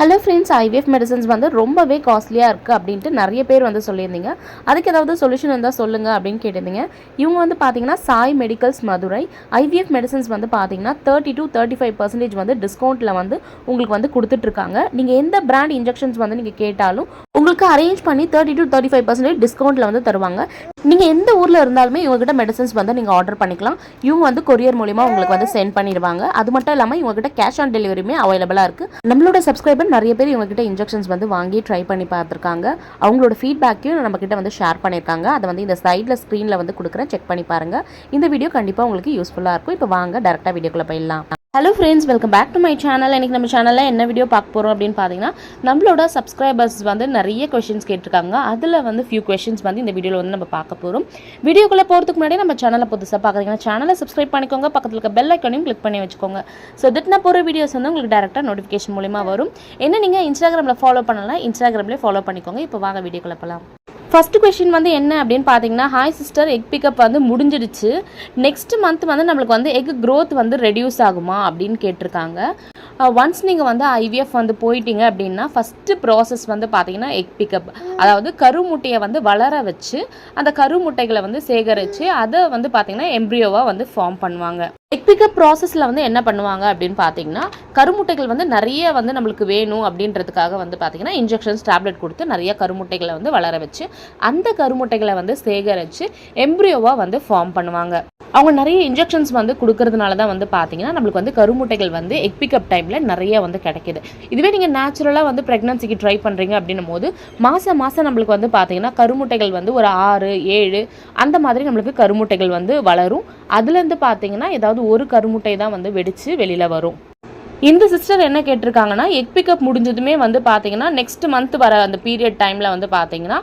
Hello friends IVF medicines வந்து ரொம்பவே காஸ்ட்லியாக இருக்குது அப்படின்ட்டு நிறைய பேர் வந்து சொல்லியிருந்தீங்க. அதுக்கு ஏதாவது சொல்யூஷன் இருந்தால் சொல்லுங்கள் அப்படின்னு கேட்டிருந்தீங்க. இவங்க வந்து பார்த்தீங்கன்னா Sai medicals Madurai. IVF medicines வந்து பார்த்தீங்கன்னா thirty to thirty five percentage வந்து டிஸ்கவுண்ட்டில் வந்து உங்களுக்கு வந்து கொடுத்துட்ருக்காங்க நீங்கள் எந்த பிராண்ட் இன்ஜெக்ஷன்ஸ் வந்து நீங்கள் கேட்டாலும் உங்களுக்கு அரேஞ்ச் பண்ணி thirty to thirty five percentage டிஸ்கவுண்ட்டில் வந்து தருவாங்க. நீங்கள் எந்த ஊரில் இருந்தாலுமே இவங்ககிட்ட மெடிசன்ஸ் வந்து நீங்கள் ஆர்டர் பண்ணிக்கலாம். இவங்க வந்து கொரியர் மூலிமா உங்களுக்கு வந்து சென்ட் பண்ணிடுவாங்க. அது மட்டும் இல்லாமல் இவங்ககிட்ட கேஷ் ஆன் டெலிவரியுமே அவைலபிளாக இருக்குது நம்மளோட சப்ஸ்கிரைபர் நிறைய பேர் இவங்ககிட்ட இன்ஜெக்ஷன்ஸ் வந்து வாங்கி ட்ரை பண்ணி பார்த்துருக்காங்க. அவங்களோட ஃபீட்பேக்கையும் நம்மக்கிட்ட வந்து ஷேர் பண்ணியிருக்காங்க. அதை வந்து இந்த சைடில் ஸ்க்ரீனில் வந்து கொடுக்குறேன். செக் பண்ணி பாருங்கள் இந்த வீடியோ கண்டிப்பாக உங்களுக்கு யூஸ்ஃபுல்லாக இருக்கும். இப்போ வாங்க டேரெக்டாக வீடியோக்குள்ளே போயிடலாம். Hello friends welcome back to my channel இன்றைக்கி நம்ம சேனலில் என்ன வீடியோ பார்க்க போகிறோம் அப்படின்னு பார்த்தீங்கன்னா நம்மளோட சப்ஸ்கிரைபர்ஸ் வந்து நிறைய கொஷின்ஸ் கேட்டிருக்காங்க. அதில் வந்து ஃபியூ கொஷின்ஸ் வந்து இந்த வீடியோவில் வந்து நம்ம பார்க்க போகிறோம் வீடியோக்குள்ளே போகிறதுக்கு முன்னாடி நம்ம சேனலை புதுசாக பார்க்குறீங்கன்னா சேனலை சப்ஸ்கிரைப் பண்ணிக்கோங்க. பக்கத்தில் இருக்க பெல் ஐக்கனையும் கிளிக் பண்ணி வச்சுக்கோங்க. ஸோ திட் நான் போகிற வீடியோஸ் வந்து உங்களுக்கு டேரெக்டாக நோட்டிஃபிகேஷன் மூலிமா வரும். என்ன நீங்கள் இன்ஸ்டாகிராமில் ஃபாலோ பண்ணலாம் இன்ஸ்டாகிராம்லேயே ஃபாலோ பண்ணிக்கோங்க. இப்போ வாங்க வீடியோக்குள்ளே போகலாம் ஃபஸ்ட்டு கொஷின் வந்து என்ன அப்படின்னு பார்த்தீங்கன்னா ஹாய் சிஸ்டர் எக் பிக்கப் வந்து முடிஞ்சிடுச்சு. நெக்ஸ்ட் மந்த் வந்து நம்மளுக்கு வந்து எக் க்ரோத் வந்து ரெடியூஸ் ஆகுமா அப்படின்னு கேட்டிருக்காங்க. Uh, ஒன்ஸ் நீங்கள் வந்து ஐவிஎஃப் வந்து போயிட்டீங்க அப்படின்னா ஃபஸ்ட்டு ப்ராசஸ் வந்து பார்த்தீங்கன்னா எக் பிக்கப் அதாவது கருமுட்டையை வந்து வளர வச்சு அந்த கருமுட்டைகளை வந்து சேகரித்து அதை வந்து பார்த்தீங்கன்னா எம்ப்ரியோவாக வந்து ஃபார்ம் பண்ணுவாங்க. எக் பிக்கப் ப்ராசஸில் வந்து என்ன பண்ணுவாங்க அப்படின்னு பார்த்தீங்கன்னா கருமுட்டைகள் வந்து நிறைய வந்து நம்மளுக்கு வேணும் அப்படின்றதுக்காக வந்து பார்த்தீங்கன்னா இன்ஜெக்ஷன்ஸ் டேப்லெட் கொடுத்து நிறைய கருமுட்டைகளை வந்து வளர வச்சு அந்த கருமுட்டைகளை வந்து சேகரித்து எம்ப்ரியோவாக வந்து ஃபார்ம் பண்ணுவாங்க. அவங்க நிறைய இன்ஜெக்ஷன்ஸ் வந்து கொடுக்கறதுனால தான் வந்து பார்த்தீங்கன்னா நம்மளுக்கு வந்து கருமுட்டைகள் வந்து எக் பிக்கப் டைமில் நிறைய வந்து கிடைக்குது. இதுவே நீங்கள் நேச்சுரலாக வந்து ப்ரெக்னன்சிக்கு ட்ரை பண்ணுறீங்க அப்படின்னும் போது மாதம் மாதம் நம்மளுக்கு வந்து பார்த்தீங்கன்னா கருமுட்டைகள் வந்து ஒரு ஆறு ஏழு அந்த மாதிரி நம்மளுக்கு கருமுட்டைகள் வந்து வளரும். அதுலேருந்து பார்த்தீங்கன்னா ஏதாவது ஒரு கருமுட்டை தான் வந்து வெடித்து வெளியில் வரும். இந்த சிஸ்டர் என்ன கேட்டிருக்காங்கன்னா எக் பிக்கப் முடிஞ்சதுமே வந்து பார்த்தீங்கன்னா நெக்ஸ்ட் மந்த் வர அந்த பீரியட் டைமில் வந்து பார்த்தீங்கன்னா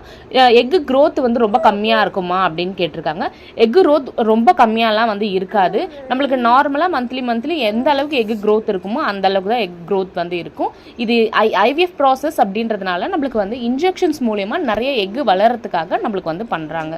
எக்கு க்ரோத் வந்து ரொம்ப கம்மியாக இருக்குமா அப்படின்னு கேட்டிருக்காங்க. எக்கு க்ரோத் ரொம்ப கம்மியாலாம் வந்து இருக்காது. நம்மளுக்கு நார்மலாக மந்த்லி மந்த்லி எந்த அளவுக்கு எக்கு க்ரோத் இருக்குமோ அந்த அளவுக்கு தான் எக் க்ரோத் வந்து இருக்கும். இது ஐ ஐவிஎஃப் ப்ராசஸ் அப்படின்றதுனால நம்மளுக்கு வந்து இன்ஜெக்ஷன்ஸ் மூலயமா நிறைய எக்கு வளர்கிறதுக்காக நம்மளுக்கு வந்து பண்ணுறாங்க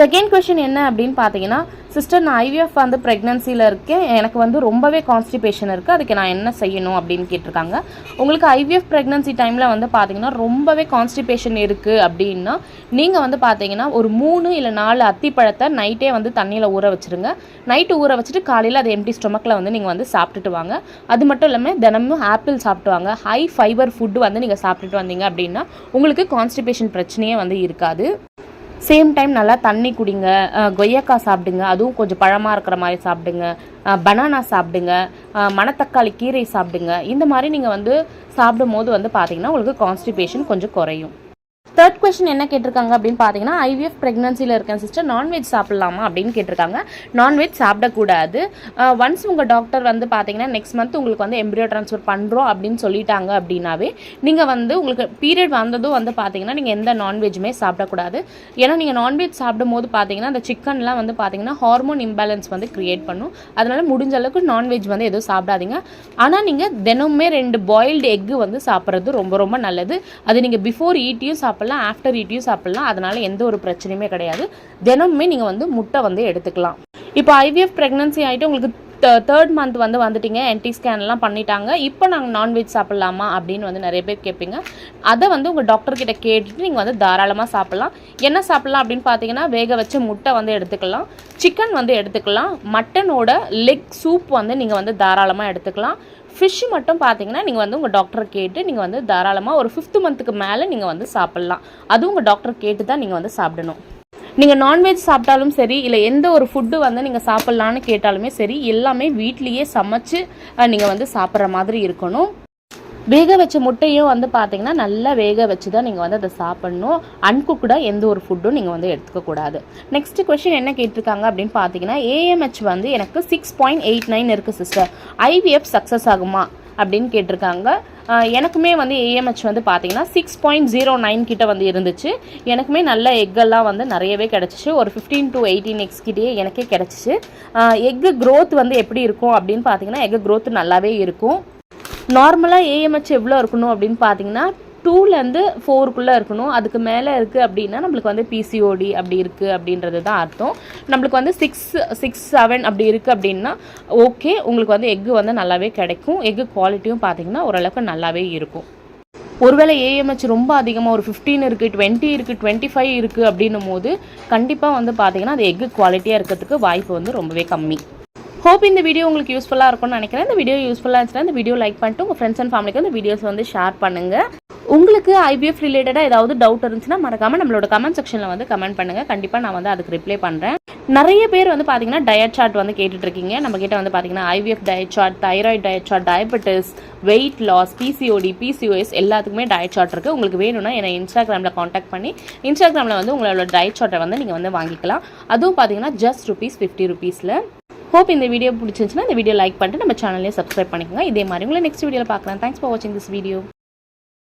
செகண்ட் கொஷின் என்ன அப்படின்னு பார்த்தீங்கன்னா சிஸ்டர் நான் ஐவிஎஃப் வந்து ப்ரெக்னன்சியில் இருக்கேன். எனக்கு வந்து ரொம்பவே கான்ஸ்டிபேஷன் இருக்குது அதுக்கு நான் என்ன செய்யணும் அப்படின்னு கேட்டிருக்காங்க. உங்களுக்கு ஐவிஎஃப் ப்ரெக்னன்சி டைமில் வந்து பார்த்தீங்கன்னா ரொம்பவே கான்ஸ்டிபேஷன் இருக்குது அப்படின்னா நீங்கள் வந்து பார்த்தீங்கன்னா ஒரு மூணு இல்லை நாலு அத்திப்பழத்தை நைட்டே வந்து தண்ணியில் ஊற வச்சுருங்க. நைட்டு ஊற வச்சுட்டு காலையில் அது எம்டி ஸ்டொமக்கில் வந்து நீங்கள் வந்து சாப்பிட்டுட்டு வாங்க. அது மட்டும் இல்லாமல் தினமும் ஆப்பிள் சாப்பிட்டு வாங்க. ஹை ஃபைபர் ஃபுட்டு வந்து நீங்கள் சாப்பிட்டுட்டு வந்தீங்க அப்படின்னா உங்களுக்கு கான்ஸ்டிபேஷன் பிரச்சனையே வந்து இருக்காது. சேம் டைம் நல்லா தண்ணி குடிங்க. கொய்யக்காய் கொய்யாக்காய் சாப்பிடுங்க. அதுவும் கொஞ்சம் பழமாக இருக்கிற மாதிரி சாப்பிடுங்க. பனானா சாப்பிடுங்க. மணத்தக்காளி கீரை சாப்பிடுங்க. இந்த மாதிரி நீங்கள் வந்து சாப்பிடும் போது வந்து பார்த்தீங்கன்னா உங்களுக்கு கான்ஸ்டிபேஷன் கொஞ்சம் குறையும். தேர்ட் கொஸ்டின் என்ன கேட்டிருக்காங்க அப்படின்னு பார்த்தீங்கன்னா ஐவிஎஃப் ப்ரெக்னன்சியில் இருக்கேன் சிஸ்டர் நான்வெஜ் சாப்பிட்லாமா அப்படின்னு கேட்டிருக்காங்க. நான்வெஜ் சாப்பிடக்கூடாது. ஒன்ஸ் உங்கள் டாக்டர் வந்து பார்த்தீங்கன்னா நெக்ஸ்ட் மந்த் உங்களுக்கு வந்து எம்ப்ரியோ ட்ரான்ஸ்ஃபர் பண்ணுறோம் அப்படின்னு சொல்லிட்டாங்க அப்படின்னாவே நீங்கள் வந்து உங்களுக்கு பீரியட் வந்ததும் வந்து பார்த்தீங்கன்னா நீங்கள் எந்த நான்வெஜ்ஜுமே சாப்பிடக்கூடாது. ஏன்னா நீங்கள் நான்வெஜ் சாப்பிடும் போது பார்த்தீங்கன்னா அந்த சிக்கன்லாம் வந்து பார்த்தீங்கன்னா ஹார்மோன் இம்பேலன்ஸ் வந்து க்ரியேட் பண்ணும். அதனால முடிஞ்ச அளவுக்கு நான்வெஜ் வந்து எதுவும் சாப்பிடாதீங்க. ஆனால் நீங்கள் தினமுமே ரெண்டு பாயில்டு எக்கு வந்து சாப்பிட்றது ரொம்ப ரொம்ப நல்லது. அது நீங்கள் பிஃபோர் ஈட்டியும் சாப்பிடலாம். ஆஃப்டர் ஈட்டியும் சாப்பிடலாம். அதனால எந்த ஒரு பிரச்சனையுமே கிடையாது. தினமுமே நீங்கள் வந்து முட்டை வந்து எடுத்துக்கலாம். இப்போ ஐவிஎஃப் ப்ரெக்னன்சி ஆகிட்டு உங்களுக்கு தேர்ட் மந்த் வந்து வந்துட்டீங்க. என்டி ஸ்கேன்லாம் பண்ணிட்டாங்க. இப்போ நாங்கள் நான்வெஜ் சாப்பிட்லாமா அப்படின்னு வந்து நிறைய பேர் கேட்பீங்க. அதை வந்து உங்கள் டாக்டர் கிட்ட கேட்டுட்டு நீங்கள் வந்து தாராளமாக சாப்பிட்லாம். என்ன சாப்பிட்லாம் அப்படின்னு பார்த்தீங்கன்னா வேக வச்ச முட்டை வந்து எடுத்துக்கலாம். சிக்கன் வந்து எடுத்துக்கலாம். மட்டனோட லெக் சூப் வந்து நீங்கள் வந்து தாராளமாக எடுத்துக்கலாம். ஃபிஷ்ஷு மட்டும் பார்த்தீங்கன்னா நீங்கள் வந்து உங்கள் டாக்டரை கேட்டு நீங்கள் வந்து தாராளமாக ஒரு ஃபிஃப்த் மந்த்துக்கு மேலே நீங்கள் வந்து சாப்பிட்லாம். அதுவும் உங்கள் டாக்டர் கேட்டு தான் நீங்கள் வந்து சாப்பிடணும். நீங்கள் நான்வெஜ் சாப்பிட்டாலும் சரி இல்லை எந்த ஒரு ஃபுட்டு வந்து நீங்கள் சாப்பிட்லான்னு கேட்டாலுமே சரி எல்லாமே வீட்லேயே சமைச்சு நீங்கள் வந்து சாப்பிட்ற மாதிரி இருக்கணும். வேக வச்ச முட்டையும் வந்து பார்த்தீங்கன்னா நல்லா வேக வச்சு தான் நீங்கள் வந்து அதை சாப்பிட்ணும். அன்குக்குடாக எந்த ஒரு ஃபுட்டும் நீங்கள் வந்து எடுத்துக்கக்கூடாது நெக்ஸ்ட் கொஷின் என்ன கேட்டிருக்காங்க அப்படின்னு பார்த்தீங்கன்னா ஏஎம்ஹெச் வந்து எனக்கு சிக்ஸ் பாயிண்ட் எயிட் நைன் இருக்குது சிஸ்டர் ஐவிஎஃப் சக்ஸஸ் ஆகுமா அப்படின்னு கேட்டிருக்காங்க. எனக்குமே வந்து ஏஎம்ஹெச் வந்து பார்த்தீங்கன்னா சிக்ஸ் பாயிண்ட் ஜீரோ நைன் கிட்ட வந்து இருந்துச்சு. எனக்குமே நல்ல எக்கெல்லாம் வந்து நிறையவே கிடச்சிச்சு. ஒரு ஃபிஃப்டீன் டு எயிட்டீன் எக்ஸ் கிட்டேயே எனக்கே கிடச்சிச்சு. எக்கு க்ரோத் வந்து எப்படி இருக்கும் அப்படின்னு பார்த்தீங்கன்னா எக்கு க்ரோத் நல்லாவே இருக்கும். நார்மலாக ஏஎம்ஹெச் எவ்வளோ இருக்கணும் அப்படின்னு பார்த்தீங்கன்னா டூலேருந்து ஃபோருக்குள்ளே இருக்கணும். அதுக்கு மேலே இருக்குது அப்படின்னா நம்மளுக்கு வந்து பிசிஓடி அப்படி இருக்குது அப்படின்றது தான் அர்த்தம். நம்மளுக்கு வந்து சிக்ஸ் சிக்ஸ் செவன் அப்படி இருக்குது அப்படின்னா ஓகே உங்களுக்கு வந்து எக்கு வந்து நல்லாவே கிடைக்கும். எக்கு குவாலிட்டியும் பார்த்தீங்கன்னா ஓரளவுக்கு நல்லாவே இருக்கும். ஒருவேளை ஏஎம்ஹெச் ரொம்ப அதிகமாக ஒரு ஃபிஃப்டீன் இருக்குது டுவெண்ட்டி இருக்குது டுவெண்ட்டி ஃபைவ் இருக்குது அப்படின்னும் போது கண்டிப்பாக வந்து பார்த்தீங்கன்னா அது எக்கு குவாலிட்டியாக இருக்கிறதுக்கு வாய்ப்பு வந்து ரொம்பவே கம்மி. ஹோப் இந்த வீடியோ உங்களுக்கு யூஸ்ஃபுல்லாக இருக்கும்னு நினைக்கிறேன். இந்த வீடியோ யூஸ்ஃபுல்லாக இருந்துச்சுன்னா இந்த வீடியோ லைக் பண்ணிட்டு உங்கள் ஃப்ரெண்ட்ஸ் அண்ட் ஃபேமிலிக்கு இந்த வீடியோஸ் வந்து ஷேர் பண்ணுங்கள் உங்களுக்கு ஐபிஎஃப் ரிலேட்டடாக ஏதாவது டவுட் இருந்துச்சுன்னா மறக்காமல் நம்மளோட கமெண்ட் செக்ஷனில் வந்து கமெண்ட் பண்ணுங்கள் கண்டிப்பாக நான் வந்து அதுக்கு ரிப்ளை பண்ணுறேன் நிறைய பேர் வந்து பார்த்தீங்கன்னா டயட் சார்ட் வந்து கேட்டுட்ருக்கீங்க நம்ம கிட்ட வந்து பார்த்தீங்கன்னா IVF diet chart thyroid diet chart diabetes weight loss PCOD PCOS எல்லாத்துக்குமே டயட் சார்ட் இருக்குது உங்களுக்கு வேணும்னா என்னை இன்ஸ்டாகிராமில் காண்டாக்ட் பண்ணி இன்ஸ்டாகிராமில் வந்து உங்களோட டயட் சார்ட்டை வந்து நீங்கள் வந்து வாங்கிக்கலாம். அதுவும் பார்த்தீங்கன்னா ஜஸ்ட் ருபீஸ் ஃபிஃப்டி ருபீஸில் ஹோப் இந்த வீடியோ பிடிச்சிருந்துச்சுன்னா இந்த வீடியோ லைக் பண்ணிட்டு நம்ம சேனலையும் சப்ஸ்கிரைப் பண்ணிக்கோங்க. இதே மாதிரி உங்களை நெக்ஸ்ட் வீடியோவில் பார்க்கலாம். தேங்க்ஸ் ஃபார் வாட்சிங் திஸ் வீடியோ